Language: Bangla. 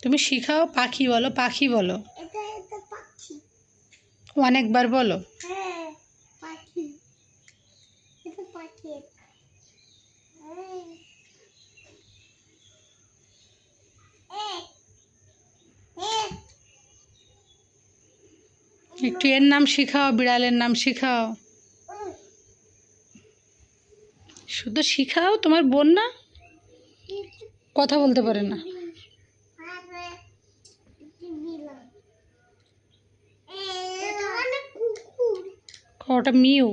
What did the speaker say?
তুমি শিখাও পাখি বলো পাখি বলো অনেকবার বলো। একটু এর নাম শিখাও, বিড়ালের নাম শিখাও শুধু শিখাও তোমার বোন না কথা বলতে পারে না ওটা মিউ